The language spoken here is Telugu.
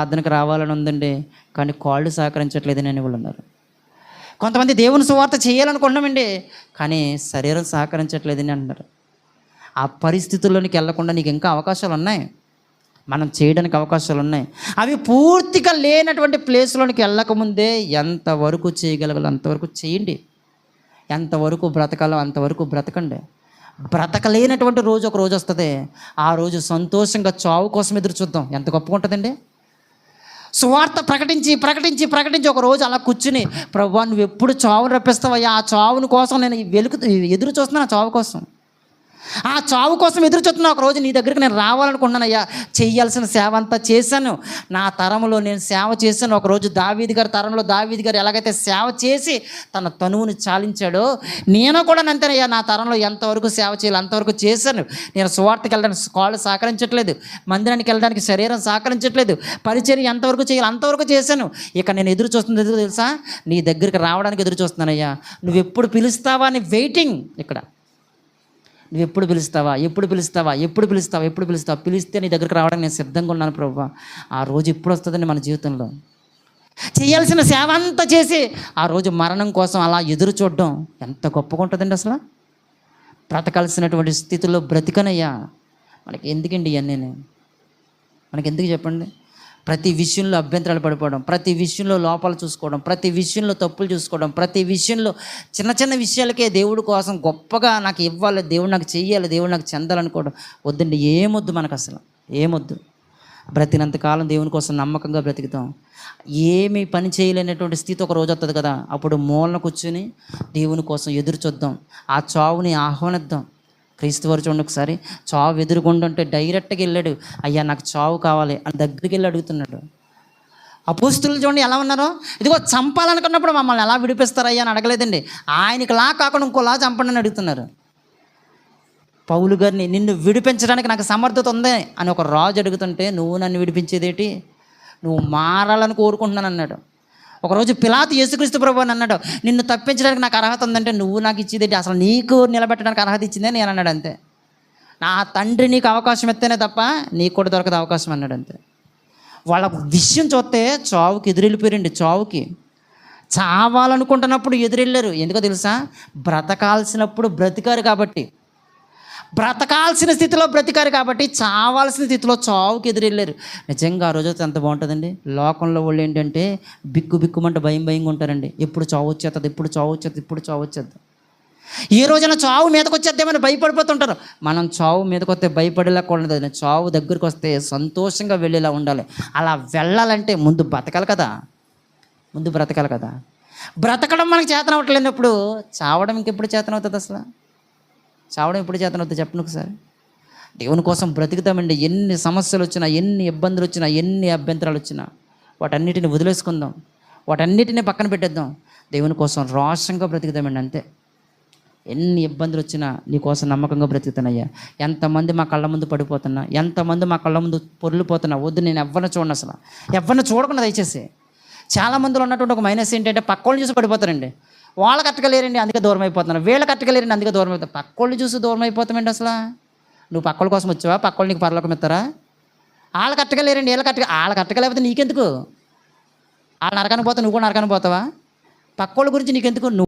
ప్రార్థనకు రావాలని ఉందండి కానీ కాళ్ళు సహకరించట్లేదు అని వాళ్ళు ఉన్నారు. కొంతమంది దేవుని సువార్త చేయాలనుకున్నామండి కానీ శరీరం సహకరించట్లేదని అంటారు ఆ పరిస్థితుల్లోనికి వెళ్ళకుండా నీకు ఇంకా అవకాశాలు ఉన్నాయి? మనం చేయడానికి అవకాశాలు ఉన్నాయి? అవి పూర్తిగా లేనటువంటి ప్లేస్లోనికి వెళ్ళకముందే ఎంతవరకు చేయగలగాలో అంతవరకు చేయండి. ఎంతవరకు బ్రతకాలో అంతవరకు బ్రతకండి. బ్రతకలేనటువంటి రోజు ఒక రోజు వస్తుంది. ఆ రోజు సంతోషంగా చావు కోసం ఎదురు చూద్దాం. ఎంత గొప్పగా ఉంటుందండి? సువార్త ప్రకటించి ప్రకటించి ప్రకటించి ఒక రోజు అలా కూర్చుని ప్రభు నువ్వు ఎప్పుడు చావును రప్పిస్తావయ్యా? ఆ చావుని కోసం నేను వెలుకు ఎదురు చూస్తున్నాను ఆ చావు కోసం. ఆ చావు కోసం ఎదురు చూస్తున్నా ఒక రోజు నీ దగ్గరికి నేను రావాలనుకుంటున్నానయ్యా. చేయాల్సిన సేవ అంతా చేశాను. నా తరంలో నేను సేవ చేశాను. ఒక రోజు దావీది గారి తరంలో దావీది గారు ఎలాగైతే సేవ చేసి తన తనువుని చాలించాడో నేను కూడా అంతేనయ్యా. నా తరంలో ఎంతవరకు సేవ చేయాలి అంతవరకు చేశాను. నేను సువార్తకి వెళ్ళడానికి కాళ్ళు సహకరించట్లేదు. మందిరానికి వెళ్ళడానికి శరీరం సహకరించట్లేదు. పరిచర్య ఎంతవరకు చేయాలి అంతవరకు చేశాను. ఇక నేను ఎదురు చూస్తుంది ఎదురు తెలుసా? నీ దగ్గరికి రావడానికి ఎదురు చూస్తున్నానయ్యా. నువ్వు ఎప్పుడు పిలుస్తావా అని వెయిటింగ్ ఇక్కడ. నువ్వు ఎప్పుడు పిలుస్తావా? ఎప్పుడు పిలుస్తావా? ఎప్పుడు పిలుస్తావా? ఎప్పుడు పిలుస్తావా? పిలిస్తే నీ దగ్గరికి రావడానికి నేను సిద్ధంగా ఉన్నాను ప్రభు. ఆ రోజు ఎప్పుడు వస్తుందండి మన జీవితంలో? చేయాల్సిన సేవ అంతా చేసి ఆ రోజు మరణం కోసం అలా ఎదురు చూడడం ఎంత గొప్పగా ఉంటుందండి అసలు? బ్రతకాల్సినటువంటి స్థితిలో బ్రతికనయ్యా. మనకి ఎందుకండి ఇవన్నీ మనకి ఎందుకు చెప్పండి? ప్రతి విషయంలో అభ్యంతరాలు పడిపోవడం ప్రతి విషయంలో లోపాలు చూసుకోవడం ప్రతి విషయంలో తప్పులు చూసుకోవడం ప్రతి విషయంలో చిన్న చిన్న విషయాలకే దేవుడి కోసం గొప్పగా నాకు ఇవ్వాలి దేవుడు నాకు చెయ్యాలి దేవుడు నాకు చెందాలనుకోవడం వద్దండి. ఏమొద్దు మనకు అసలు ఏమొద్దు బ్రతినంతకాలం దేవుని కోసం నమ్మకంగా బ్రతుకుతాం. ఏమి పని చేయలేనటువంటి స్థితి ఒక రోజు వస్తుంది కదా. అప్పుడు మూలన కూర్చుని దేవుని కోసం ఎదురు చూద్దాం. ఆ చావుని ఆహ్వానిద్దాం. క్రీస్తు వారు చూడండి ఒకసారి. చావు ఎదురుకుంటుంటే డైరెక్ట్గా వెళ్ళాడు. అయ్యా నాకు చావు కావాలి అని దగ్గరికి వెళ్ళి అడుగుతున్నాడు. అపోస్తులు చూడండి ఎలా ఉన్నారో? ఇదిగో చంపాలనుకున్నప్పుడు మమ్మల్ని ఎలా విడిపిస్తారయ్యా అని అడగలేదండి. ఆయనకి లా కాకుండా ఇంకోలా చంపండి అని అడుగుతున్నారు. పౌలు గారిని నిన్ను విడిపించడానికి నాకు సమర్థత ఉంది అని ఒక రాజు అడుగుతుంటే నువ్వు నన్ను విడిపించేదేటి? నువ్వు మారాలని కోరుకుంటున్నాను అన్నాడు. ఒకరోజు పిలాతు యేసుక్రీస్తు ప్రభు అని అన్నాడు నిన్ను తప్పించడానికి నాకు అర్హత ఉందంటే నువ్వు నాకు ఇచ్చేదేంటి? అసలు నీకు నిలబెట్టడానికి అర్హత ఇచ్చిందే నేను అన్నాడు అంతే. నా తండ్రి నీకు అవకాశం ఇస్తేనే తప్ప నీకు కూడా దొరకదు అవకాశం అన్నాడు అంతే. వాళ్ళ విషయం చూస్తే చావుకి ఎదురెళ్ళిపోయారండి చావుకి. చావాలనుకుంటున్నప్పుడు ఎదురెళ్ళారు. ఎందుకో తెలుసా? బ్రతకాల్సినప్పుడు బ్రతికారు కాబట్టి. బ్రతకాల్సిన స్థితిలో బ్రతికారు కాబట్టి చావాల్సిన స్థితిలో చావుకి ఎదురెళ్ళారు. నిజంగా ఆ రోజు ఎంత బాగుంటుందండి? లోకంలో వాళ్ళు ఏంటంటే బిక్కు బిక్కుమంటే భయం భయంగా ఉంటారండి. ఎప్పుడు చావు వచ్చేస్తుంది ఎప్పుడు చావు వచ్చేది ఇప్పుడు చావు వచ్చేది ఈ రోజున చావు మీదకి వచ్చేద్దామని భయపడిపోతుంటారు. మనం చావు మీదకి వస్తే భయపడలేకూడదు చావు దగ్గరికి వస్తే సంతోషంగా వెళ్ళేలా ఉండాలి. అలా వెళ్ళాలంటే ముందు బ్రతకాలి కదా. ముందు బ్రతకాలి కదా. బ్రతకడం మనకు చేతనవ్వట్లేనప్పుడు చావడం ఇంకెప్పుడు చేతనవుతుంది అసలు? చావడం ఎప్పుడు చేతనవుతుంది చెప్పను ఒకసారి. దేవుని కోసం బ్రతుకుతామండి. ఎన్ని సమస్యలు వచ్చినా ఎన్ని ఇబ్బందులు వచ్చినా ఎన్ని అభ్యంతరాలు వచ్చినా వాటన్నిటిని వదిలేసుకుందాం. వాటన్నిటిని పక్కన పెట్టేద్దాం. దేవుని కోసం రోషంగా బ్రతుకుతామండి అంతే. ఎన్ని ఇబ్బందులు వచ్చినా నీకోసం నమ్మకంగా బ్రతుకుతానయ్యా. ఎంతమంది మా కళ్ళ ముందు పడిపోతున్నా ఎంతమంది మా కళ్ళ ముందు పొర్లిపోతున్నా వద్దు నేను ఎవరిని చూడను అసలు. ఎవరిని చూడకుండా దయచేసి. చాలా మందిలో ఉన్నటువంటి ఒక మైనస్ ఏంటంటే పక్కోళ్ళు చూసి పడిపోతారండి. వాళ్ళు కట్టగలేరండి అందుకే దూరం అయిపోతున్నారు వీళ్ళ కట్టగలేరండి అందుకే దూరం అయిపోతారు పక్కోళ్ళు చూసి దూరం అయిపోతామండి అసలు. నువ్వు పక్కోళ్ళ కోసం వచ్చావా? పక్కోళ్ళు నీకు పరలోకం ఇస్తారా? వాళ్ళ కట్టగలేరండి వీళ్ళు కట్టగ వాళ్ళు కట్టగలేకపోతే నీకెందుకు? వాళ్ళు నరకానికి పోతావు? నువ్వు కూడా నరకానికి పోతావా? పక్కోళ్ళ గురించి నీకెందుకు? నువ్వు